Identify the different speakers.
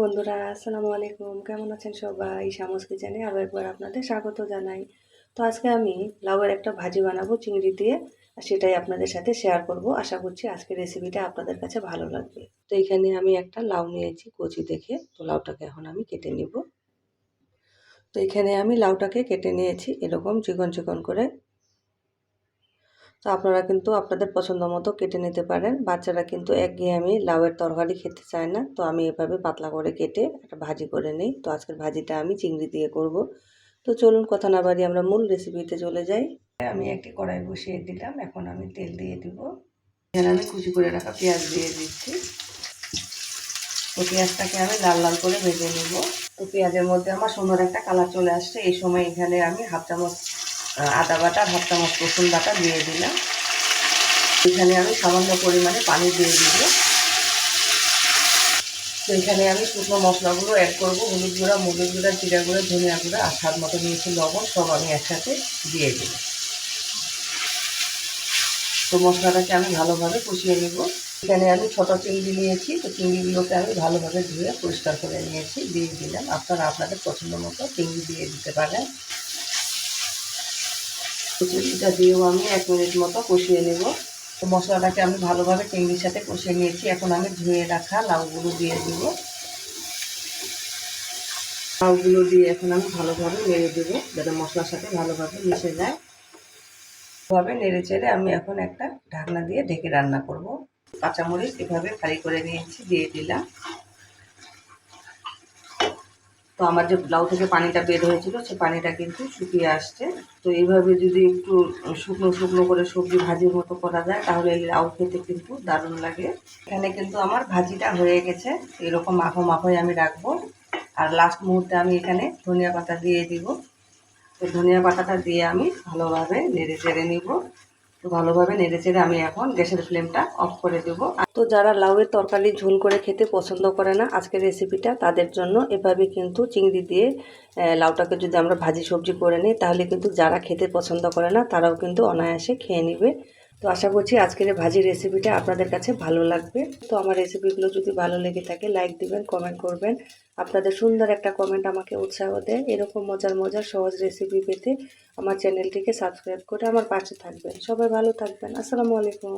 Speaker 1: বন্ধুরা, আসসালামু আলাইকুম। কেমন আছেন সবাই? শামস কিচেনে আবার একবার আপনাদের স্বাগত জানাই। তো আজকে আমি লাউয়ের একটা ভাজি বানাবো, চিংড়ি দিয়ে, আর সেটাই আপনাদের সাথে শেয়ার করব। আশা করছি আজকের রেসিপিটা আপনাদের কাছে ভালো লাগবে। তো এখানে আমি একটা লাউ নিয়েছি কচি দেখে। তো লাউটাকে এখন আমি কেটে নিব। তো এখানে আমি লাউটাকে কেটে নিয়েছি, এরকম চিকন চিকন করে তো আপনারা কিন্তু আপনাদের পছন্দ মতো কেটে নিতে পারেন। বাচ্চারা কিন্তু একঘেয়েমি লাউয়ের তরকারি খেতে চায় না। তো আমি এভাবে পাতলা করে কেটে একটা ভাজি করে নিই। তো আজকের ভাজিটা আমি চিংড়ি দিয়ে করব। তো চলুন কথা না বাড়ি আমরা মূল রেসিপিতে চলে যাই। আমি একটি কড়াই বসিয়ে দিলাম। এখন আমি তেল দিয়ে দিব। এখানে আমি কুচি করে রাখা পেঁয়াজ দিয়ে দিচ্ছি। তো পেঁয়াজটাকে আমি লাল লাল করে ভেজে নেব। তো পেঁয়াজের মধ্যে আমার সুন্দর একটা কালার চলে আসছে। এই সময় এখানে আমি হাফ চামচ আদা বাটা হাফ চামচ রসুন বাটা দিয়ে দিলাম। এখানে আমি সামান্য পরিমাণে পানি দিয়ে দিব। তো এখানে আমি শুকনো মশলাগুলো অ্যাড করব। হলুদ গুঁড়া, মরিচ গুঁড়া, জিরা গুঁড়া, ধনিয়া গুঁড়া আর স্বাদ মতো নিয়েছি, লবণ সব আমি একসাথে দিয়ে দিই তো মশলাটাকে আমি ভালোভাবে কষিয়ে নেব। এখানে আমি ছোটো চিংড়ি নিয়েছি। তো চিংড়িগুলোকে আমি ভালোভাবে ধুয়ে পরিষ্কার করে নিয়েছি, দিয়ে দিলাম। আপনারা আপনাদের পছন্দ মতো চিংড়ি দিয়ে দিতে পারেন। চিংড়িটা দিয়েও আমি এক মিনিট মতো কষিয়ে নেব। তো মশলাটাকে আমি ভালোভাবে চিংড়ির সাথে কষিয়ে নিয়েছি। এখন আমি ধুয়ে রাখা লাউগুলো দিয়ে দিব। লাউগুলো দিয়ে এখন আমি ভালোভাবে নেড়ে দেবো, যাতে মশলার সাথে ভালোভাবে মিশে যায়। ভাবে নেড়ে চেড়ে আমি এখন একটা ঢাকনা দিয়ে ঢেকে রান্না করব। কাঁচামরিচ এভাবে ফ্রাই করে নিয়েছি, দিয়ে দিলাম। তো আমার যে লাউ থেকে পানিটা বের হয়েছিল, সে পানিটা কিন্তু শুকিয়ে আসছে। তো এইভাবে যদি একটু শুকনো শুকনো করে সবজি ভাজির মতো করা যায়, তাহলে এই লাউ খেতে কিন্তু দারুণ লাগে। এখানে কিন্তু আমার ভাজিটা হয়ে গেছে। এরকম মাখো মাখোই আমি রাখব। আর লাস্ট মুহূর্তে আমি এখানে ধনিয়া পাতা দিয়ে দিব। তো ধনিয়া পাতাটা দিয়ে আমি ভালোভাবে নেড়ে চেড়ে নিব। ভালোভাবে নেড়ে চেড়ে আমি এখন গ্যাসের ফ্লেমটা অফ করে দেবো। তো যারা লাউয়ের তরকারি ঝোল করে খেতে পছন্দ করে না, আজকের রেসিপিটা তাদের জন্য এভাবে কিন্তু চিংড়ি দিয়ে লাউটাকে যদি আমরা ভাজি সবজি করে নিই, তাহলে কিন্তু যারা খেতে পছন্দ করে না, তারাও কিন্তু অনায়াসে খেয়ে নেবে। তো আশা করছি আজকের ভাজি রেসিপিটা আপনাদের কাছে ভালো লাগবে। তো আমার রেসিপিগুলো যদি ভালো লেগে থাকে লাইক দিবেন কমেন্ট করবেন। আপনাদের সুন্দর একটা কমেন্ট আমাকে উৎসাহ দেয়। এরকম মজার মজার, সহজ রেসিপি পেতে আমার চ্যানেলটিকে সাবস্ক্রাইব করে আমার পাশে থাকবেন। সবাই ভালো থাকবেন। আসসালামু আলাইকুম।